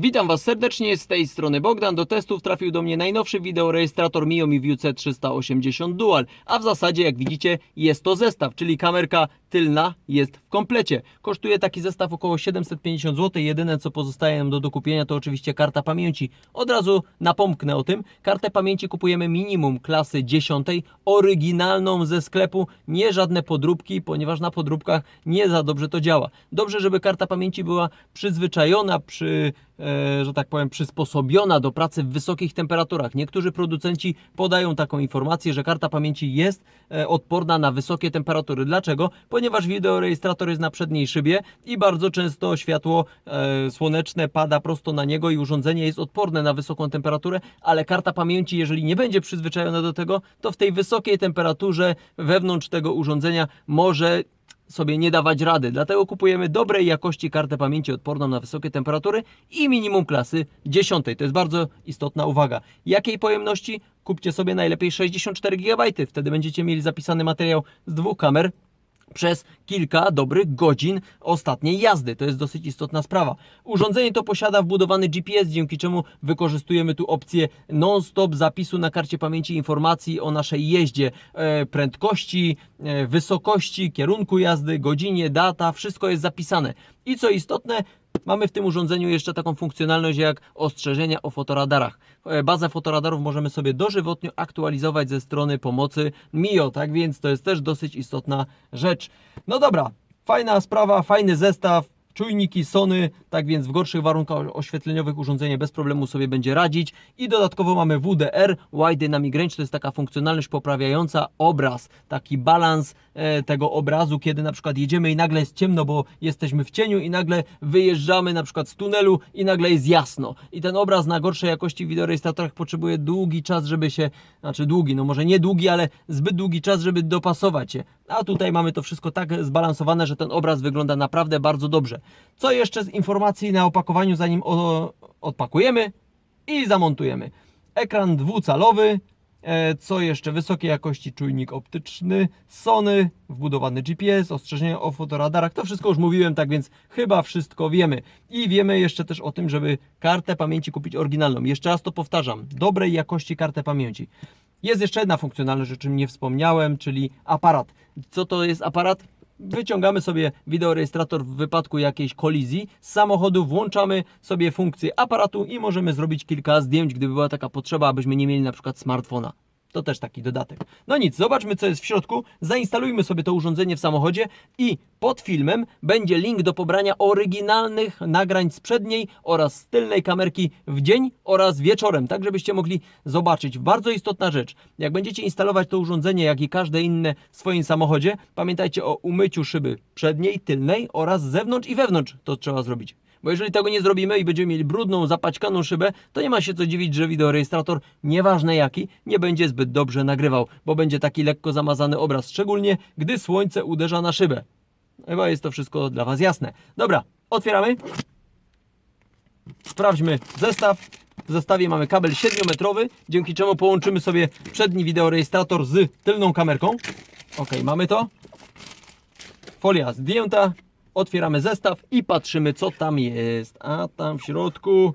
Witam Was serdecznie, z tej strony Bogdan. Do testów trafił do mnie najnowszy wideorejestrator Miomi View C380 Dual, a w zasadzie jak widzicie jest to zestaw, czyli kamerka tylna jest w komplecie. Kosztuje taki zestaw około 750 zł, jedyne co pozostaje nam do dokupienia to oczywiście karta pamięci. Od razu napomknę o tym, kartę pamięci kupujemy minimum klasy 10, oryginalną ze sklepu, nie żadne podróbki, ponieważ na podróbkach nie za dobrze to działa. Dobrze, żeby karta pamięci była przyzwyczajona, przy, że tak powiem, przysposobiona do pracy w wysokich temperaturach. Niektórzy producenci podają taką informację, że karta pamięci jest e, odporna na wysokie temperatury. Dlaczego? Ponieważ wideorejestrator jest na przedniej szybie i bardzo często światło e, słoneczne pada prosto na niego i urządzenie jest odporne na wysoką temperaturę, ale karta pamięci, jeżeli nie będzie przyzwyczajona do tego, to w tej wysokiej temperaturze wewnątrz tego urządzenia może sobie nie dawać rady. Dlatego kupujemy dobrej jakości kartę pamięci odporną na wysokie temperatury i minimum klasy 10. To jest bardzo istotna uwaga. Jakiej pojemności? Kupcie sobie najlepiej 64 GB. Wtedy będziecie mieli zapisany materiał z dwóch kamer przez kilka dobrych godzin ostatniej jazdy. To jest dosyć istotna sprawa. Urządzenie to posiada wbudowany GPS, dzięki czemu wykorzystujemy tu opcję non-stop zapisu na karcie pamięci informacji o naszej jeździe, e, prędkości, e, wysokości, kierunku jazdy, godzinie, data, wszystko jest zapisane. I co istotne, Mamy w tym urządzeniu jeszcze taką funkcjonalność jak ostrzeżenia o fotoradarach. E, Bazę fotoradarów możemy sobie dożywotnio aktualizować ze strony pomocy MIO, tak więc to jest też dosyć istotna rzecz. No dobra, fajna sprawa, fajny zestaw. Czujniki Sony, tak więc w gorszych warunkach oświetleniowych urządzenie bez problemu sobie będzie radzić. I dodatkowo mamy WDR, Wide Dynamic Range, to jest taka funkcjonalność poprawiająca obraz, taki balans e, tego obrazu, kiedy na przykład jedziemy i nagle jest ciemno, bo jesteśmy w cieniu i nagle wyjeżdżamy na przykład z tunelu i nagle jest jasno. I ten obraz na gorszej jakości w wideorejestratorach potrzebuje długi czas, żeby się, znaczy długi, no może nie długi, ale zbyt długi czas, żeby dopasować się. A tutaj mamy to wszystko tak zbalansowane, że ten obraz wygląda naprawdę bardzo dobrze. Co jeszcze z informacji na opakowaniu, zanim odpakujemy i zamontujemy? Ekran dwucalowy, e, co jeszcze? Wysokiej jakości czujnik optyczny, Sony, wbudowany GPS, ostrzeżenia o fotoradarach. To wszystko już mówiłem, tak więc chyba wszystko wiemy. I wiemy jeszcze też o tym, żeby kartę pamięci kupić oryginalną. Jeszcze raz to powtarzam, dobrej jakości kartę pamięci. Jest jeszcze jedna funkcjonalność, o czym nie wspomniałem, czyli aparat. Co to jest aparat? Wyciągamy sobie wideorejestrator w wypadku jakiejś kolizji z samochodu, włączamy sobie funkcję aparatu i możemy zrobić kilka zdjęć, gdyby była taka potrzeba, abyśmy nie mieli na przykład smartfona. To też taki dodatek. No nic, zobaczmy co jest w środku. Zainstalujmy sobie to urządzenie w samochodzie i pod filmem będzie link do pobrania oryginalnych nagrań z przedniej oraz z tylnej kamerki w dzień oraz wieczorem, tak żebyście mogli zobaczyć. Bardzo istotna rzecz. Jak będziecie instalować to urządzenie, jak i każde inne w swoim samochodzie, pamiętajcie o umyciu szyby przedniej, tylnej oraz zewnątrz i wewnątrz. To trzeba zrobić. Bo jeżeli tego nie zrobimy i będziemy mieli brudną, zapaćkaną szybę, to nie ma się co dziwić, że wideorejestrator, nieważne jaki, nie będzie zbyt dobrze nagrywał, bo będzie taki lekko zamazany obraz, szczególnie gdy słońce uderza na szybę. Chyba jest to wszystko dla Was jasne. Dobra, otwieramy. Sprawdźmy zestaw. W zestawie mamy kabel 7-metrowy, dzięki czemu połączymy sobie przedni wideorejestrator z tylną kamerką. Ok, mamy to. Folia zdjęta. Otwieramy zestaw i patrzymy, co tam jest. A tam w środku,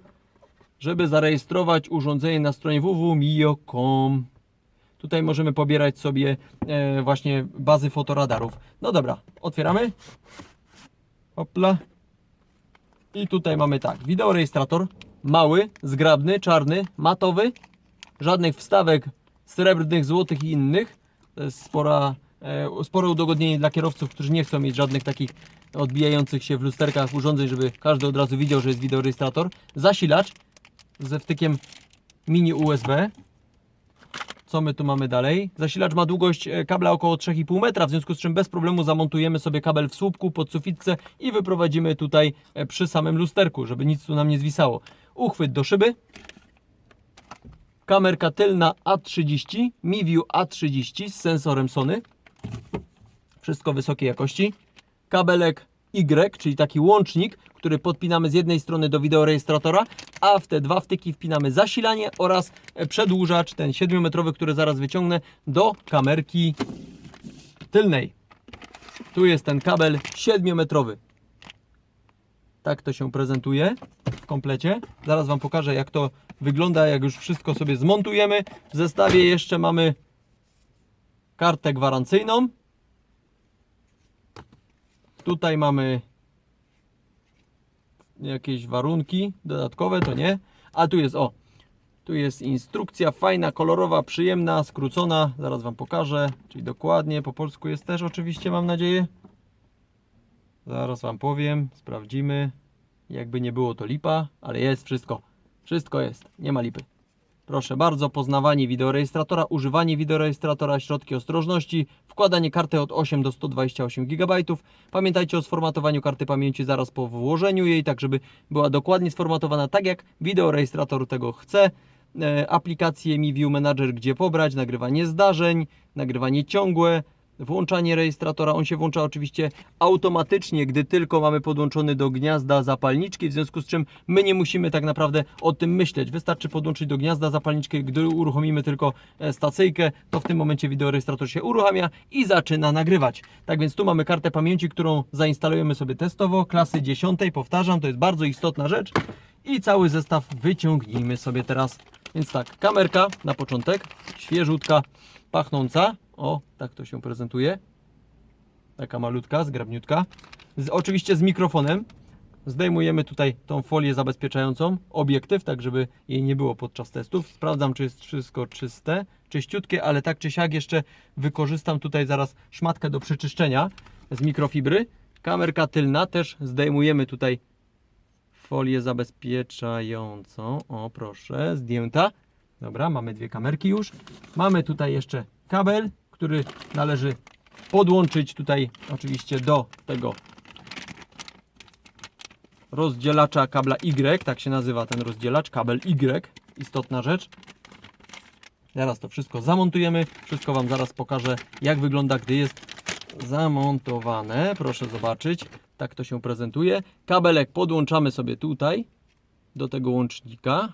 żeby zarejestrować urządzenie na stronie www.mio.com. Tutaj możemy pobierać sobie e, właśnie bazy fotoradarów. No dobra, otwieramy. Hopla. I tutaj mamy tak, wideorejestrator mały, zgrabny, czarny, matowy, żadnych wstawek srebrnych, złotych i innych. To jest spora, e, spore udogodnienie dla kierowców, którzy nie chcą mieć żadnych takich odbijających się w lusterkach urządzeń, żeby każdy od razu widział, że jest wideorejestrator. Zasilacz ze wtykiem mini USB. Co my tu mamy dalej? Zasilacz ma długość e, kabla około 3,5 metra, w związku z czym bez problemu zamontujemy sobie kabel w słupku pod sufitce i wyprowadzimy tutaj e, przy samym lusterku, żeby nic tu nam nie zwisało. Uchwyt do szyby. Kamerka tylna A30, MiView A30 z sensorem Sony. Wszystko wysokiej jakości. Kabelek Y, czyli taki łącznik, który podpinamy z jednej strony do wideorejestratora, a w te dwa wtyki wpinamy zasilanie oraz przedłużacz, ten 7-metrowy, który zaraz wyciągnę, do kamerki tylnej. Tu jest ten kabel 7-metrowy. Tak to się prezentuje w komplecie. Zaraz Wam pokażę, jak to wygląda, jak już wszystko sobie zmontujemy. W zestawie jeszcze mamy kartę gwarancyjną. Tutaj mamy jakieś warunki dodatkowe, to nie. A tu jest, o, tu jest instrukcja fajna, kolorowa, przyjemna, skrócona. Zaraz Wam pokażę, czyli dokładnie. Po polsku jest też oczywiście, mam nadzieję. Zaraz Wam powiem, sprawdzimy. Jakby nie było to lipa, ale jest wszystko. Wszystko jest, nie ma lipy. Proszę bardzo, poznawanie wideorejestratora, używanie wideorejestratora, środki ostrożności, wkładanie karty od 8 do 128 GB. Pamiętajcie o sformatowaniu karty pamięci zaraz po włożeniu jej, tak żeby była dokładnie sformatowana tak jak wideorejestrator tego chce. E, aplikację Mi View Manager, gdzie pobrać, nagrywanie zdarzeń, nagrywanie ciągłe, włączanie rejestratora. On się włącza oczywiście automatycznie, gdy tylko mamy podłączony do gniazda zapalniczki, w związku z czym my nie musimy tak naprawdę o tym myśleć. Wystarczy podłączyć do gniazda zapalniczkę, gdy uruchomimy tylko e, stacyjkę, to w tym momencie wideorejestrator się uruchamia i zaczyna nagrywać. Tak więc tu mamy kartę pamięci, którą zainstalujemy sobie testowo, klasy 10, powtarzam, to jest bardzo istotna rzecz. I cały zestaw wyciągnijmy sobie teraz. Więc tak, kamerka na początek, świeżutka, pachnąca. O, tak to się prezentuje. Taka malutka, zgrabniutka. Z, oczywiście z mikrofonem. Zdejmujemy tutaj tą folię zabezpieczającą obiektyw, tak żeby jej nie było podczas testów. Sprawdzam, czy jest wszystko czyste, czyściutkie, ale tak czy siak jeszcze wykorzystam tutaj zaraz szmatkę do przeczyszczenia z mikrofibry. Kamerka tylna też zdejmujemy tutaj folię zabezpieczającą. O, proszę, zdjęta. Dobra, mamy dwie kamerki już. Mamy tutaj jeszcze kabel, który należy podłączyć tutaj oczywiście do tego rozdzielacza kabla Y, tak się nazywa ten rozdzielacz, kabel Y, istotna rzecz. Zaraz to wszystko zamontujemy, wszystko Wam zaraz pokażę, jak wygląda, gdy jest zamontowane. Proszę zobaczyć, tak to się prezentuje. Kabelek podłączamy sobie tutaj, do tego łącznika.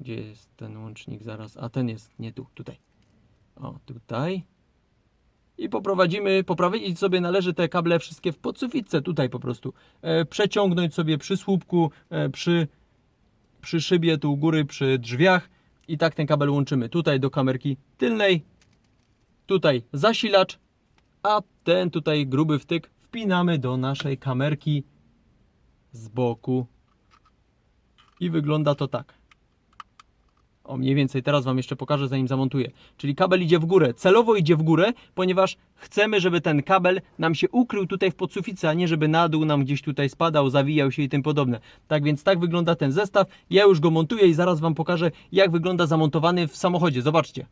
Gdzie jest ten łącznik zaraz? A ten jest nie tu, tutaj. O, tutaj. I poprowadzimy, poprawić sobie należy te kable wszystkie w podsufitce, tutaj po prostu. E, przeciągnąć sobie przy słupku, e, przy, przy szybie tu u góry, przy drzwiach. I tak ten kabel łączymy tutaj do kamerki tylnej. Tutaj zasilacz, a ten tutaj gruby wtyk wpinamy do naszej kamerki z boku. I wygląda to tak. O, mniej więcej teraz Wam jeszcze pokażę, zanim zamontuję. Czyli kabel idzie w górę. Celowo idzie w górę, ponieważ chcemy, żeby ten kabel nam się ukrył tutaj w podsuficie, a nie żeby na dół nam gdzieś tutaj spadał, zawijał się i tym podobne. Tak więc tak wygląda ten zestaw. Ja już go montuję i zaraz Wam pokażę, jak wygląda zamontowany w samochodzie. Zobaczcie.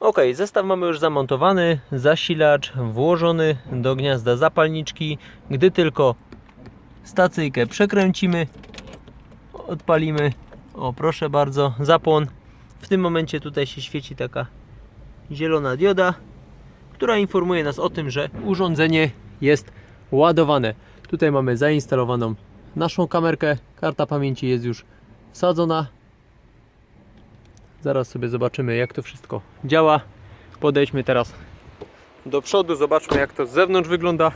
Ok, zestaw mamy już zamontowany, zasilacz włożony do gniazda zapalniczki. Gdy tylko stacyjkę przekręcimy, odpalimy. O, proszę bardzo, zapłon. W tym momencie tutaj się świeci taka zielona dioda, która informuje nas o tym, że urządzenie jest ładowane. Tutaj mamy zainstalowaną naszą kamerkę. Karta pamięci jest już wsadzona. Zaraz sobie zobaczymy, jak to wszystko działa. Podejdźmy teraz do przodu, zobaczmy, jak to z zewnątrz wygląda.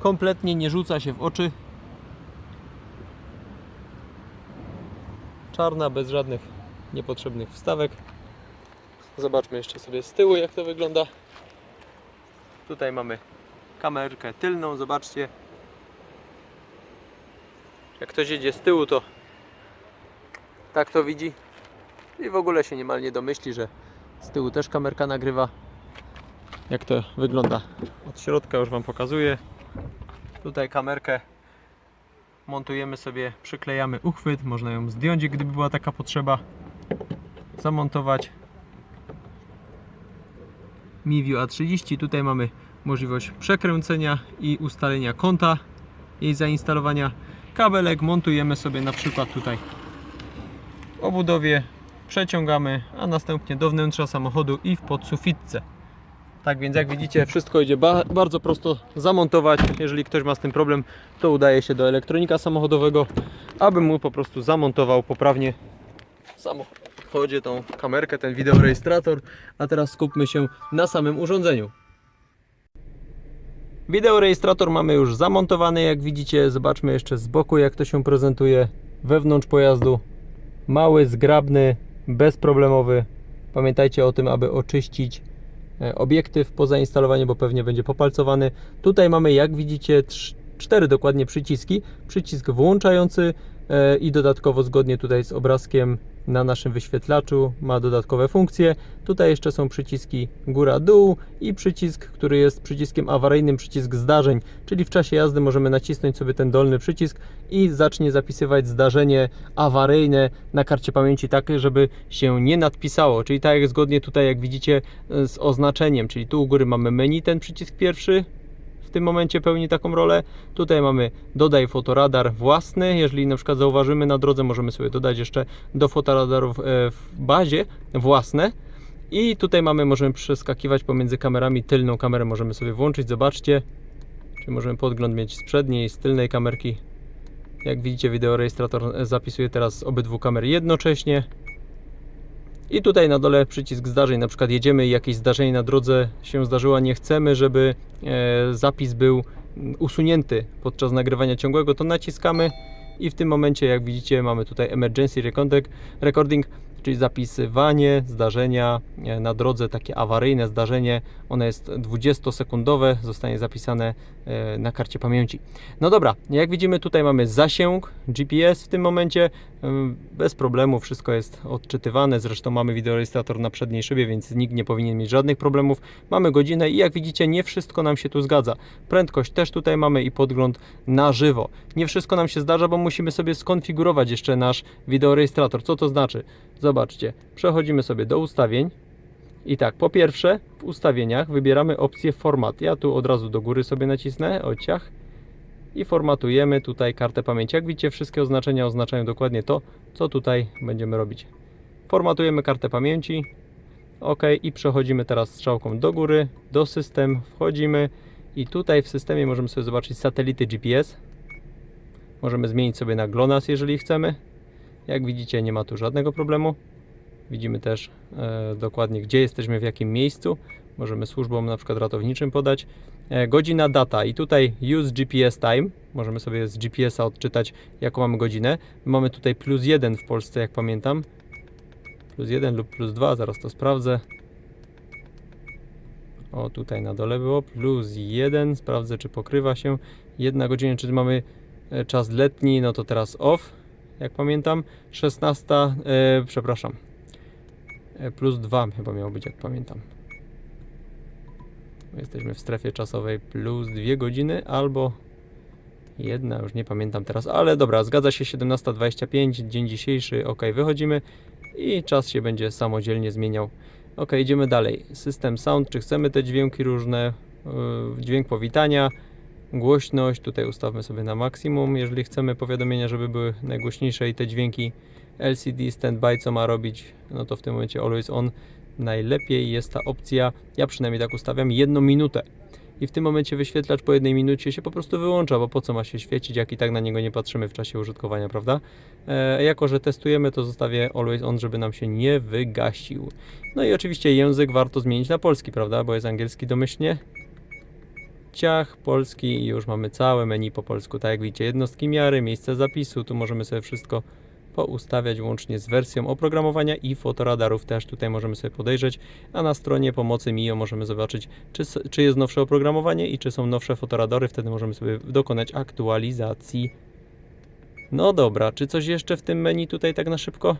Kompletnie nie rzuca się w oczy. Czarna, bez żadnych niepotrzebnych wstawek. Zobaczmy jeszcze sobie z tyłu, jak to wygląda. Tutaj mamy kamerkę tylną, zobaczcie. Jak ktoś jedzie z tyłu, to tak to widzi. I w ogóle się niemal nie domyśli, że z tyłu też kamerka nagrywa. Jak to wygląda od środka już Wam pokazuję. Tutaj kamerkę montujemy sobie, przyklejamy uchwyt, można ją zdjąć, gdyby była taka potrzeba. Zamontować MiView A30. Tutaj mamy możliwość przekręcenia i ustalenia kąta jej zainstalowania. Kabelek montujemy sobie na przykład tutaj obudowie, przeciągamy, a następnie do wnętrza samochodu i w podsufitce. Tak więc jak widzicie wszystko idzie ba bardzo prosto zamontować. Jeżeli ktoś ma z tym problem, to udaje się do elektronika samochodowego, aby mu po prostu zamontował poprawnie samochodzie tą kamerkę, ten wideorejestrator. A teraz skupmy się na samym urządzeniu. Wideorejestrator mamy już zamontowany, jak widzicie. Zobaczmy jeszcze z boku, jak to się prezentuje wewnątrz pojazdu. Mały, zgrabny, bezproblemowy. Pamiętajcie o tym, aby oczyścić obiektyw po zainstalowaniu, bo pewnie będzie popalcowany. Tutaj mamy, jak widzicie, cztery dokładnie przyciski. Przycisk włączający e, i dodatkowo zgodnie tutaj z obrazkiem na naszym wyświetlaczu ma dodatkowe funkcje. Tutaj jeszcze są przyciski góra-dół i przycisk, który jest przyciskiem awaryjnym, przycisk zdarzeń, czyli w czasie jazdy możemy nacisnąć sobie ten dolny przycisk i zacznie zapisywać zdarzenie awaryjne na karcie pamięci takie, żeby się nie nadpisało, czyli tak jak zgodnie tutaj jak widzicie z oznaczeniem, czyli tu u góry mamy menu, ten przycisk pierwszy, w tym momencie pełni taką rolę. Tutaj mamy dodaj fotoradar własny. Jeżeli na przykład zauważymy na drodze, możemy sobie dodać jeszcze do fotoradarów e, w bazie własne. I tutaj mamy, możemy przeskakiwać pomiędzy kamerami. Tylną kamerę możemy sobie włączyć. Zobaczcie, czy możemy podgląd mieć z przedniej i z tylnej kamerki. Jak widzicie, wideorejestrator e, zapisuje teraz obydwu kamer jednocześnie. I tutaj na dole przycisk zdarzeń, na przykład jedziemy i jakieś zdarzenie na drodze się zdarzyło, nie chcemy, żeby e, zapis był usunięty podczas nagrywania ciągłego, to naciskamy i w tym momencie, jak widzicie, mamy tutaj emergency recording czyli zapisywanie zdarzenia e, na drodze, takie awaryjne zdarzenie. Ono jest 20-sekundowe, zostanie zapisane e, na karcie pamięci. No dobra, jak widzimy, tutaj mamy zasięg GPS w tym momencie. Ym, Bez problemu wszystko jest odczytywane. Zresztą mamy wideorejestrator na przedniej szybie, więc nikt nie powinien mieć żadnych problemów. Mamy godzinę i jak widzicie, nie wszystko nam się tu zgadza. Prędkość też tutaj mamy i podgląd na żywo. Nie wszystko nam się zdarza, bo musimy sobie skonfigurować jeszcze nasz wideorejestrator. Co to znaczy? Zobaczcie, przechodzimy sobie do ustawień. I tak, po pierwsze, w ustawieniach wybieramy opcję format. Ja tu od razu do góry sobie nacisnę, ociach i formatujemy tutaj kartę pamięci. Jak widzicie, wszystkie oznaczenia oznaczają dokładnie to, co tutaj będziemy robić. Formatujemy kartę pamięci. OK i przechodzimy teraz strzałką do góry, do system, wchodzimy i tutaj w systemie możemy sobie zobaczyć satelity GPS. Możemy zmienić sobie na GLONASS, jeżeli chcemy. Jak widzicie, nie ma tu żadnego problemu. Widzimy też e, dokładnie, gdzie jesteśmy, w jakim miejscu. Możemy służbom na przykład ratowniczym podać. E, godzina, data i tutaj use GPS time. Możemy sobie z GPS-a odczytać, jaką mamy godzinę. Mamy tutaj plus 1 w Polsce, jak pamiętam. Plus 1 lub plus 2, zaraz to sprawdzę. O, tutaj na dole było plus 1. Sprawdzę, czy pokrywa się. Jedna godzina, czy mamy e, czas letni, no to teraz off, jak pamiętam. 16, e, przepraszam. E, plus 2 chyba miało być, jak pamiętam. Jesteśmy w strefie czasowej plus 2 godziny albo jedna, już nie pamiętam teraz, ale dobra, zgadza się 17.25, dzień dzisiejszy, ok, wychodzimy i czas się będzie samodzielnie zmieniał. Ok, idziemy dalej. System sound, czy chcemy te dźwięki różne, yy, dźwięk powitania, głośność, tutaj ustawmy sobie na maksimum, jeżeli chcemy powiadomienia, żeby były najgłośniejsze i te dźwięki LCD standby, co ma robić, no to w tym momencie always on najlepiej jest ta opcja, ja przynajmniej tak ustawiam, jedną minutę. I w tym momencie wyświetlacz po jednej minucie się po prostu wyłącza, bo po co ma się świecić, jak i tak na niego nie patrzymy w czasie użytkowania, prawda? E, jako, że testujemy, to zostawię always on, żeby nam się nie wygasił. No i oczywiście język warto zmienić na polski, prawda? Bo jest angielski domyślnie. Ciach, polski i już mamy całe menu po polsku. Tak jak widzicie, jednostki miary, miejsce zapisu, tu możemy sobie wszystko poustawiać łącznie z wersją oprogramowania i fotoradarów też tutaj możemy sobie podejrzeć, a na stronie pomocy MIO możemy zobaczyć, czy, czy jest nowsze oprogramowanie i czy są nowsze fotoradary, wtedy możemy sobie dokonać aktualizacji. No dobra, czy coś jeszcze w tym menu tutaj tak na szybko?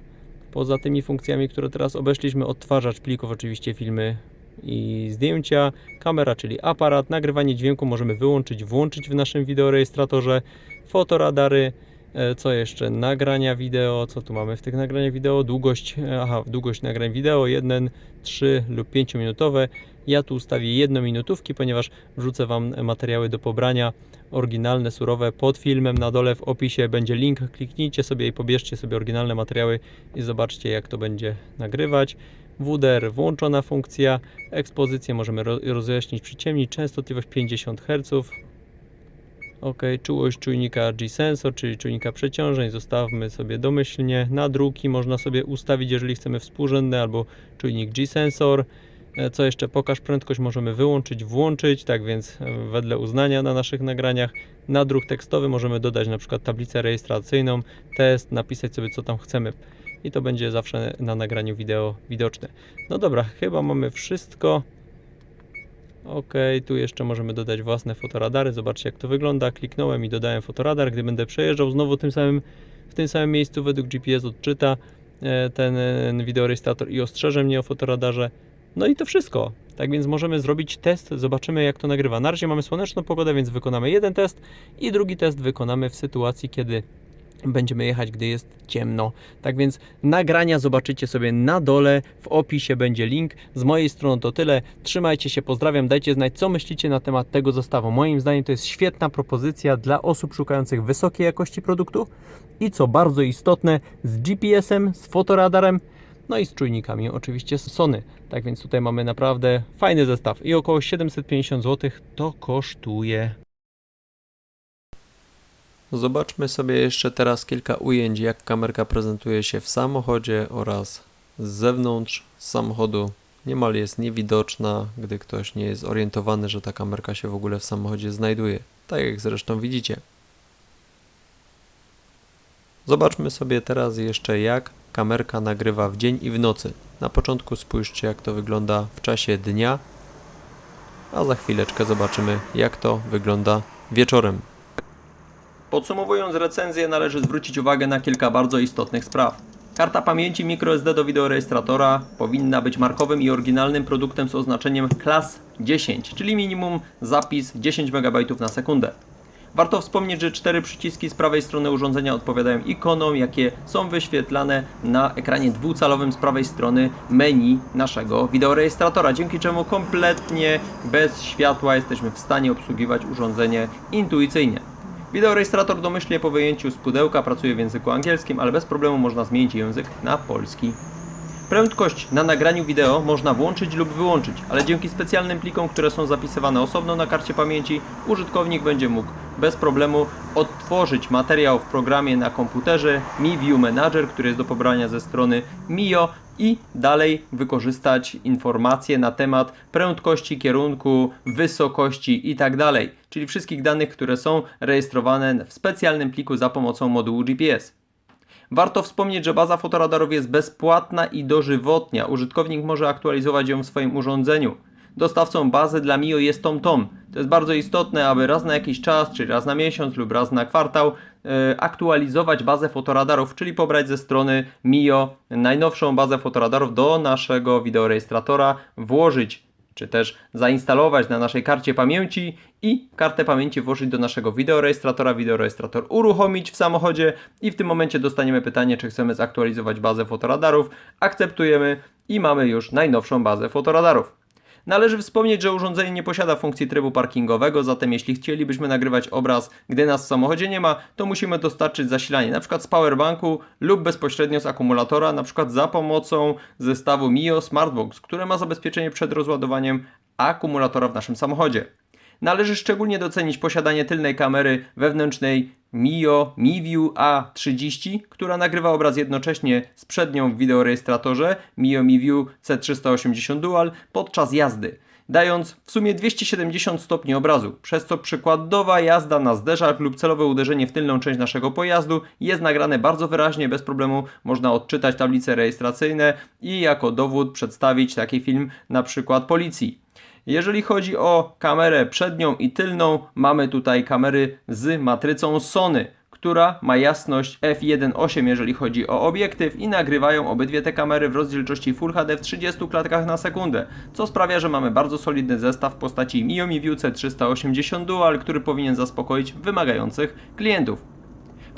Poza tymi funkcjami, które teraz obeszliśmy, odtwarzacz plików, oczywiście filmy i zdjęcia, kamera, czyli aparat, nagrywanie dźwięku możemy wyłączyć, włączyć w naszym wideorejestratorze, fotoradary, E, Co jeszcze? Nagrania wideo. Co tu mamy w tych nagraniach wideo? Długość, e, aha, długość nagrań wideo 1, 3 lub 5 minutowe. Ja tu ustawię jednominutówki, ponieważ wrzucę Wam materiały do pobrania oryginalne, surowe pod filmem. Na dole w opisie będzie link. Kliknijcie sobie i pobierzcie sobie oryginalne materiały i zobaczcie jak to będzie nagrywać. WDR włączona funkcja. Ekspozycję możemy ro- rozjaśnić, przyciemnić. Częstotliwość 50 Hz. Ok, czułość czujnika G-Sensor, czyli czujnika przeciążeń, zostawmy sobie domyślnie. Na druki można sobie ustawić, jeżeli chcemy współrzędny albo czujnik G-Sensor. E, Co jeszcze? Pokaż prędkość możemy wyłączyć, włączyć, tak więc e, wedle uznania na naszych nagraniach. Na druk tekstowy możemy dodać na przykład tablicę rejestracyjną, test, napisać sobie co tam chcemy i to będzie zawsze na nagraniu wideo widoczne. No dobra, chyba mamy wszystko. Ok, tu jeszcze możemy dodać własne fotoradary. Zobaczcie jak to wygląda. Kliknąłem i dodałem fotoradar. Gdy będę przejeżdżał znowu tym samym, w tym samym miejscu według GPS odczyta e, ten wideorejestrator i ostrzeże mnie o fotoradarze. No i to wszystko. Tak więc możemy zrobić test, zobaczymy jak to nagrywa. Na razie mamy słoneczną pogodę, więc wykonamy jeden test i drugi test wykonamy w sytuacji, kiedy będziemy jechać, gdy jest ciemno. Tak więc nagrania zobaczycie sobie na dole, w opisie będzie link. Z mojej strony to tyle. Trzymajcie się, pozdrawiam, dajcie znać, co myślicie na temat tego zestawu. Moim zdaniem to jest świetna propozycja dla osób szukających wysokiej jakości produktu i co bardzo istotne, z GPS-em, z fotoradarem, no i z czujnikami oczywiście z Sony. Tak więc tutaj mamy naprawdę fajny zestaw i około 750 zł to kosztuje. Zobaczmy sobie jeszcze teraz kilka ujęć, jak kamerka prezentuje się w samochodzie oraz z zewnątrz samochodu. Niemal jest niewidoczna, gdy ktoś nie jest zorientowany, że ta kamerka się w ogóle w samochodzie znajduje. Tak jak zresztą widzicie. Zobaczmy sobie teraz jeszcze, jak kamerka nagrywa w dzień i w nocy. Na początku spójrzcie, jak to wygląda w czasie dnia, a za chwileczkę zobaczymy, jak to wygląda wieczorem. Podsumowując recenzję, należy zwrócić uwagę na kilka bardzo istotnych spraw. Karta pamięci microSD do wideorejestratora powinna być markowym i oryginalnym produktem z oznaczeniem Class 10, czyli minimum zapis 10 MB na sekundę. Warto wspomnieć, że cztery przyciski z prawej strony urządzenia odpowiadają ikonom, jakie są wyświetlane na ekranie dwucalowym z prawej strony menu naszego wideorejestratora, dzięki czemu kompletnie bez światła jesteśmy w stanie obsługiwać urządzenie intuicyjnie. Wideorejestrator domyślnie po wyjęciu z pudełka pracuje w języku angielskim, ale bez problemu można zmienić język na polski. Prędkość na nagraniu wideo można włączyć lub wyłączyć, ale dzięki specjalnym plikom, które są zapisywane osobno na karcie pamięci, użytkownik będzie mógł bez problemu odtworzyć materiał w programie na komputerze Mi View Manager, który jest do pobrania ze strony Mio i dalej wykorzystać informacje na temat prędkości, kierunku, wysokości itd. Czyli wszystkich danych, które są rejestrowane w specjalnym pliku za pomocą modułu GPS. Warto wspomnieć, że baza fotoradarów jest bezpłatna i dożywotnia. Użytkownik może aktualizować ją w swoim urządzeniu. Dostawcą bazy dla Mio jest TomTom. To jest bardzo istotne, aby raz na jakiś czas, czy raz na miesiąc lub raz na kwartał e, aktualizować bazę fotoradarów, czyli pobrać ze strony Mio najnowszą bazę fotoradarów do naszego wideorejestratora, włożyć czy też zainstalować na naszej karcie pamięci i kartę pamięci włożyć do naszego wideorejestratora, wideorejestrator uruchomić w samochodzie i w tym momencie dostaniemy pytanie, czy chcemy zaktualizować bazę fotoradarów. Akceptujemy i mamy już najnowszą bazę fotoradarów. Należy wspomnieć, że urządzenie nie posiada funkcji trybu parkingowego, zatem jeśli chcielibyśmy nagrywać obraz, gdy nas w samochodzie nie ma, to musimy dostarczyć zasilanie np. z powerbanku lub bezpośrednio z akumulatora, np. za pomocą zestawu Mio Smartbox, które ma zabezpieczenie przed rozładowaniem akumulatora w naszym samochodzie. Należy szczególnie docenić posiadanie tylnej kamery wewnętrznej Mio MiView A30, która nagrywa obraz jednocześnie z przednią w wideorejestratorze Mio MiView C380 Dual podczas jazdy, dając w sumie 270 stopni obrazu, przez co przykładowa jazda na zderzak lub celowe uderzenie w tylną część naszego pojazdu jest nagrane bardzo wyraźnie, bez problemu można odczytać tablice rejestracyjne i jako dowód przedstawić taki film na przykład policji. Jeżeli chodzi o kamerę przednią i tylną, mamy tutaj kamery z matrycą Sony, która ma jasność f1.8 jeżeli chodzi o obiektyw i nagrywają obydwie te kamery w rozdzielczości Full HD w 30 klatkach na sekundę, co sprawia, że mamy bardzo solidny zestaw w postaci Miomi View C380 Dual, który powinien zaspokoić wymagających klientów.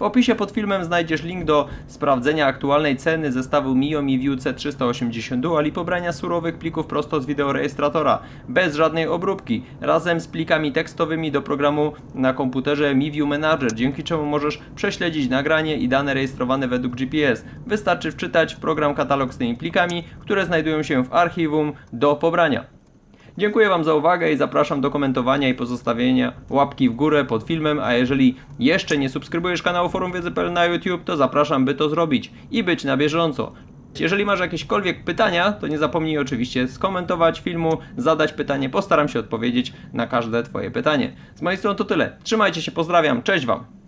W opisie pod filmem znajdziesz link do sprawdzenia aktualnej ceny zestawu Miomi View C380 Dual i pobrania surowych plików prosto z wideorejestratora, bez żadnej obróbki, razem z plikami tekstowymi do programu na komputerze Mi View Manager, dzięki czemu możesz prześledzić nagranie i dane rejestrowane według GPS. Wystarczy wczytać w program katalog z tymi plikami, które znajdują się w archiwum do pobrania. Dziękuję Wam za uwagę i zapraszam do komentowania i pozostawienia łapki w górę pod filmem, a jeżeli jeszcze nie subskrybujesz kanału Forum Wiedzy.pl na YouTube, to zapraszam by to zrobić i być na bieżąco. Jeżeli masz jakiekolwiek pytania, to nie zapomnij oczywiście skomentować filmu, zadać pytanie, postaram się odpowiedzieć na każde Twoje pytanie. Z mojej strony to tyle. Trzymajcie się, pozdrawiam, cześć Wam!